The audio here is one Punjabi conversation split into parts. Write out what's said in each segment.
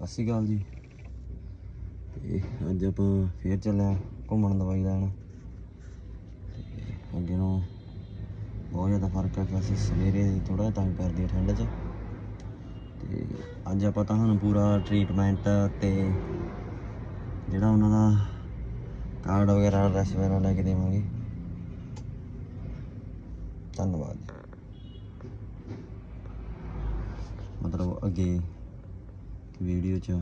ਸਤਿ ਸ਼੍ਰੀ ਅਕਾਲ ਜੀ। ਤੇ ਅੱਜ ਆਪਾਂ ਫੇਰ ਚੱਲਿਆ ਘੁੰਮਣ ਦਵਾਈ ਲੈਣ। ਤੇ ਅੱਗੇ ਨੂੰ ਬਹੁਤ ਜ਼ਿਆਦਾ ਫ਼ਰਕ ਹੈ ਵੈਸੇ ਅਸੀਂ ਸਵੇਰੇ ਥੋੜਾ ਤੰਗ ਕਰਦੀ ਹੈ ਠੰਡ 'ਚ। ਤੇ ਅੱਜ ਆਪਾਂ ਤੁਹਾਨੂੰ ਪੂਰਾ ਟ੍ਰੀਟਮੈਂਟ ਤੇ ਜਿਹੜਾ ਉਹਨਾਂ ਦਾ ਕਾਰਡ ਵਗੈਰਾ ਐਡਰੈਸ ਵਗੈਰਾ ਲੈ ਕੇ ਦੇਵਾਂਗੇ। ਧੰਨਵਾਦ ਮਤਲਬ ਅੱਗੇ ਵੀਡੀਓ 'ਚ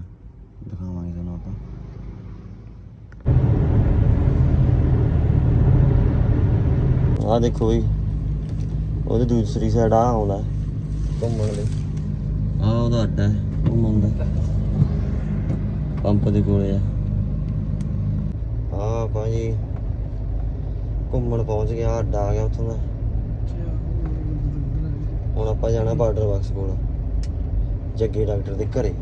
ਦਿਖਾਵਾਂਗੇ ਤੁਹਾਨੂੰ ਆਪਾਂ। ਆਹ ਦੇਖੋ ਬਈ, ਉਹਦੀ ਦੂਸਰੀ ਸਾਈਡ ਆ ਆਉਂਦਾ ਘੁੰਮਣ ਲਈ। ਆ ਉਹਦਾ ਅੱਡਾ ਹੈ, ਘੁੰਮਣ ਦਾ। ਪੰਪ ਦੇ ਕੋਲੇ ਆ। ਆ ਭਾਜੀ ਘੁੰਮਣ ਪਹੁੰਚ ਗਿਆ ਅੱਡਾ ਆ ਗਿਆ ਉੱਥੋਂ ਦਾ। ਹੁਣ ਆਪਾਂ ਜਾਣਾ ਬਾਰਡਰ ਬਾਕਸ ਕੋਲ। ਜੱਗੇ ਡਾਕਟਰ ਦੇ ਘਰੇ।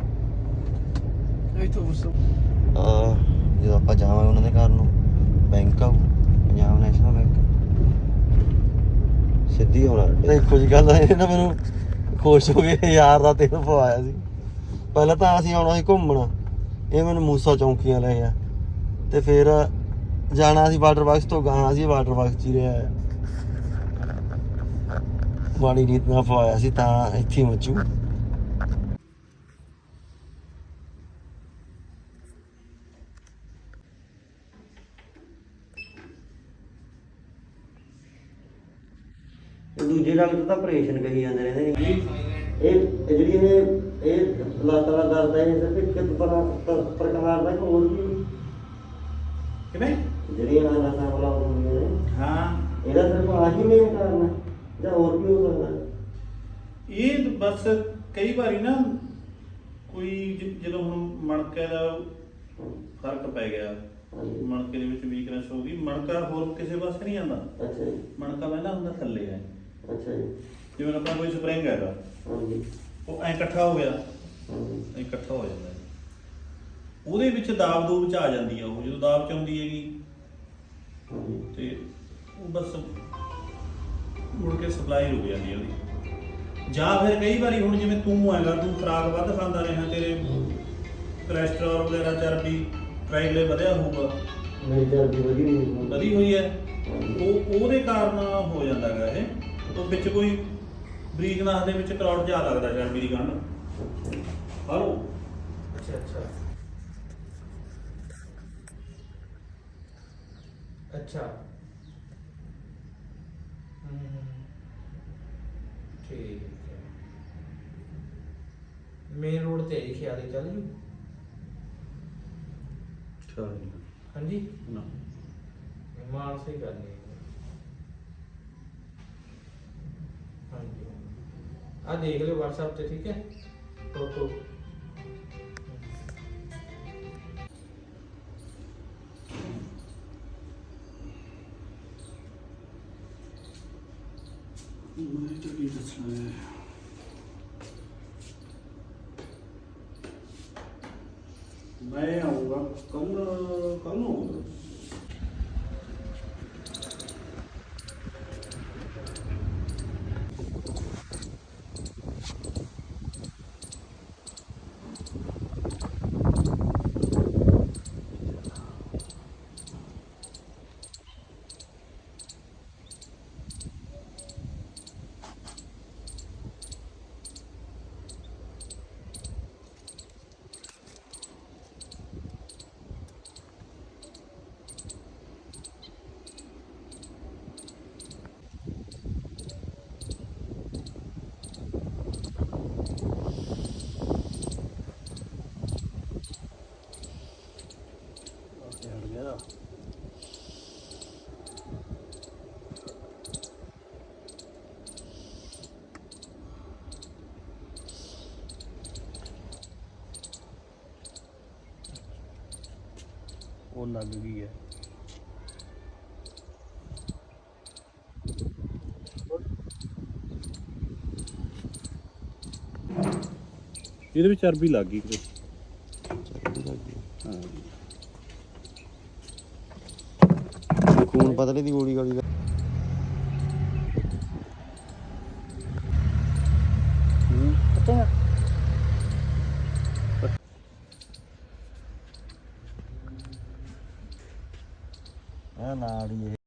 ਆ ਜਦੋਂ ਆਪਾਂ ਜਾਵਾਂਗੇ ਉਹਨਾਂ ਦੇ ਘਰ ਨੂੰ ਬੈਂਕ ਆਉ ਪੰਜਾਬ ਨੈਸ਼ਨਲ ਬੈਂਕ। ਸਿੱਧੀ ਹੋਣਾ ਦੇਖੋ ਜੀ ਗੱਲ ਇਹ ਨਾ ਮੈਨੂੰ ਖੁਸ਼ ਹੋ ਗਏ ਯਾਰ ਦਾ ਤੇਲ ਪਵਾਇਆ ਸੀ। ਪਹਿਲਾਂ ਤਾਂ ਅਸੀਂ ਆਉਣਾ ਸੀ ਘੁੰਮਣ। ਇਹ ਮੈਨੂੰ ਮੂਸਾ ਚੌਂਕੀਆਂ ਲੈ ਗਿਆ। ਤੇ ਫਿਰ ਜਾਣਾ ਸੀ ਵਾਟਰ ਬਾਕਸ ਤੋਂ ਗਾਣਾ ਸੀ ਵਾਟਰ ਬਾਕਸ ਚ ਹੀ ਰਿਹਾ ਹੈ। ਮਾੜੀ ਰੀਤ ਨਾਲ ਪਵਾਇਆ ਸੀ ਤਾਂ ਇੱਥੇ ਹੀ ਮਚੂ। ਇਹ ਦੂਜੇ ਡਾਕਟਰ ਤਾਂ ਆਪਰੇਸ਼ਨ ਕਹੀ ਜਾਂਦੇ ਰਹਿੰਦੇ ਨੇ। ਇਹ ਇਹ ਜਿਹੜੀ ਇਹ ਇਹ ਲੱਤ ਵਾਲਾ ਦਰਦ ਹੈ ਇਹ ਸਿਰਫ ਇੱਕ ਪਰ- ਪਰ- ਪ੍ਰਕਾਰ ਦਾ ਹੋਰ ਵੀ ਕਿਵੇਂ? ਜਿਹੜੀਆਂ ਲੱਤਾਂ ਵਾਲਾ ਹੁੰਦੀਆਂ ਨੇ ਹਾਂ। ਇਹਦਾ ਸਿਰਫ ਆਹੀ ਮੇਨ ਕਾਰਨ ਹੈ ਜਾਂ ਹੋਰ ਵੀ ਹੋ ਸਕਦਾ ਹੈ? ਇਹ ਬਸ ਕਈ ਵਾਰੀ ਨਾ ਕੋਈ ਜ- ਜਦੋਂ ਹੁਣ ਮਣਕੇ ਦਾ ਫ਼ਰਕ ਪੈ ਗਿਆ ਹਾਂਜੀ। ਮਣਕੇ ਦੇ ਵਿੱਚ ਵੀਕਨੈਸ ਹੋ ਗਈ ਮਣਕਾ ਹੋਰ ਕਿਸੇ ਪਾਸੇ ਨਹੀਂ ਆਉਂਦਾ। ਅੱਛਾ ਜੀ। ਮਣਕਾ ਪਹਿਲਾਂ ਹੁੰਦਾ ਥੱਲੇ ਹੈ ਅੱਛਾ ਜੀ। ਜਿਵੇਂ ਆਪਣਾ ਕੋਈ ਸਪਰਿੰਗ ਹੈਗਾ ਹਾਂਜੀ। ਉਹ ਐ ਇਕੱਠਾ ਹੋ ਗਿਆ ਹਾਂਜੀ। ਐ ਇਕੱਠਾ ਹੋ ਜਾਂਦਾ ਹੈ। ਉਹਦੇ ਵਿੱਚ ਦਾਬ ਦੂਬ ਚ ਆ ਜਾਂਦੀ ਆ ਉਹ ਜਦੋਂ ਦਾਬ ਚ ਆਉਂਦੀ ਹੈਗੀ। ਹਾਂਜੀ। ਤੇ ਉਹ ਬਸ ਮੁੜ ਕੇ ਸਪਲਾਈ ਰੁਕ ਜਾਂਦੀ ਹੈ ਉਹਦੀ। ਜਾਂ ਫਿਰ ਕਈ ਵਾਰੀ ਹੁਣ ਜਿਵੇਂ ਤੂੰ ਹੈਗਾ ਤੂੰ ਖੁਰਾਕ ਵੱਧ ਖਾਂਦਾ ਰਿਹਾ ਤੇਰੇ ਕੋਲੇਸਟ੍ਰੋਲ ਵਗੈਰਾ ਚਰਬੀ ਟ੍ਰਾਈਗਲੇ ਵਧਿਆ ਹੋਊਗਾ। ਮੇਰੀ ਚਰਬੀ ਵਧੀ ਨਹੀਂ ਵਧੀ ਹੋਈ ਹੈ। ਉਹ ਉਹਦੇ ਕਾਰਨ ਹੋ ਜਾਂਦਾ ਹੈਗਾ ਇਹ। ਉਹ ਵਿੱਚ ਕੋਈ ਬਰੀਕ ਨਾਸ ਦੇ ਵਿੱਚ ਕਲੌਟ ਜਾ ਲੱਗਦਾ ਚਰਬੀ ਦੀ ਗੰਢ ਹਲੋ। ਅੱਛਾ ਅੱਛਾ। ਅੱਛਾ। ਹਮ, ਠੀਕ ਹੈ। ਮੇਨ ਰੋਡ ਤੇ ਹੀ ਖਿਆਲੀ ਚੱਲ ਜੂ? ਹਾਂਜੀ? ਨਾ। ਮਾਨਸੇ ਕਰਨੀ ਹੈ। ਆ ਦੇਖ ਲਿਓ WhatsApp ਤੇ ਠੀਕ ਹੈ ਫੋਟੋ ਮੈਂ ਤਾਂ ਕੀ ਦੱਸਣਾ ਹੈ ਮੈਂ ਆਉਂਗਾ ਕੱਲ ਕੱਲ ਨੂੰ ਆਉਂਗਾ ਹਟ ਗਿਆ ਉਹ ਲੱਗ ਗਈ ਹੈ। ਇਹਦੇ ਵਿੱਚ ਚਰਬੀ ਲੱਗ ਗਈ ਕਿਤੇ ਹਾਂ। ਖੂਨ ਪਤਲੇ ਦੀ ਗੋਲੀ ਗੋਲੀ ਆ ਲਾੜੀ ਇਹ